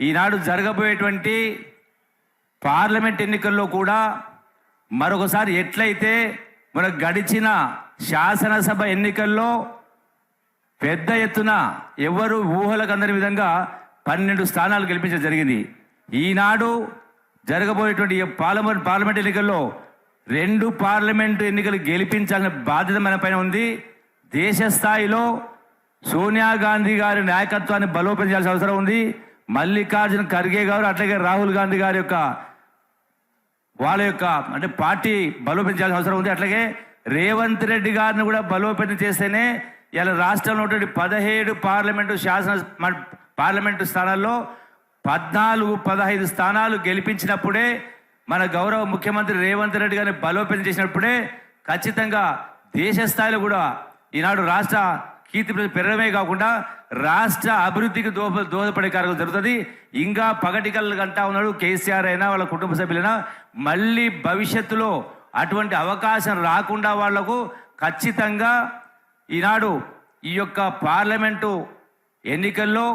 ఈనాడు జరగబోయేటువంటి పార్లమెంట్ ఎన్నికల్లో కూడా మరొకసారి ఎట్లయితే మన గడిచిన శాసనసభ ఎన్నికల్లో పెద్ద ఎత్తున ఎవరు ఊహలకు అందని విధంగా పన్నెండు స్థానాలు గెలిపించడం జరిగింది. ఈనాడు జరగబోయేటువంటి పార్లమెంట్ పార్లమెంట్ ఎన్నికల్లో రెండు పార్లమెంటు ఎన్నికలు గెలిపించాలని బాధ్యత మన పైన ఉంది. దేశ స్థాయిలో సోనియా గాంధీ గారి నాయకత్వాన్ని బలోపేతం చేయాల్సిన అవసరం ఉంది. మల్లికార్జున ఖర్గే గారు అట్లాగే రాహుల్ గాంధీ గారి యొక్క వాళ్ళ యొక్క అంటే పార్టీ బలోపేతం చేయాల్సిన అవసరం ఉంది. అట్లాగే రేవంత్ రెడ్డి గారిని కూడా బలోపేతం చేస్తేనే ఇలా రాష్ట్రంలో ఉన్నటువంటి పదిహేడు పార్లమెంటు శాసన పార్లమెంటు స్థానాల్లో పద్నాలుగు పదహైదు స్థానాలు గెలిపించినప్పుడే మన గౌరవ ముఖ్యమంత్రి రేవంత్ రెడ్డి గారిని బలోపేతం చేసినప్పుడే ఖచ్చితంగా దేశ స్థాయిలో కూడా ఈనాడు రాష్ట్ర కీర్తి ప్రజలు పెరగడమే కాకుండా రాష్ట్ర అభివృద్ధికి దోహ దోహదపడే కార్యక్రమం జరుగుతుంది. ఇంకా పగటికల్లు అంటా ఉన్నాడు కేసీఆర్ అయినా వాళ్ళ కుటుంబ సభ్యులైనా. మళ్ళీ భవిష్యత్తులో అటువంటి అవకాశం రాకుండా వాళ్ళకు ఖచ్చితంగా ఈనాడు ఈ యొక్క పార్లమెంటు ఎన్నికల్లో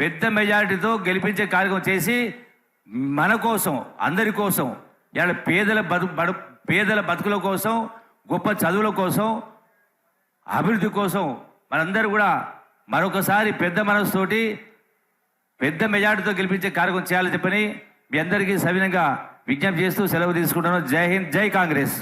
పెద్ద మెజారిటీతో గెలిపించే కార్యక్రమం చేసి మన కోసం అందరి కోసం ఇవాళ పేదల బతు బడు పేదల బతుకుల కోసం గొప్ప చదువుల కోసం అభివృద్ధి కోసం మనందరూ కూడా మరొకసారి పెద్ద మనసుతోటి పెద్ద మెజార్టీతో గెలిపించే కార్యక్రమం చేయాలని చెప్పని మీ అందరికీ సవినంగా విజ్ఞప్తి చేస్తూ సెలవు తీసుకుంటాను జై హింద్ జై కాంగ్రెస్.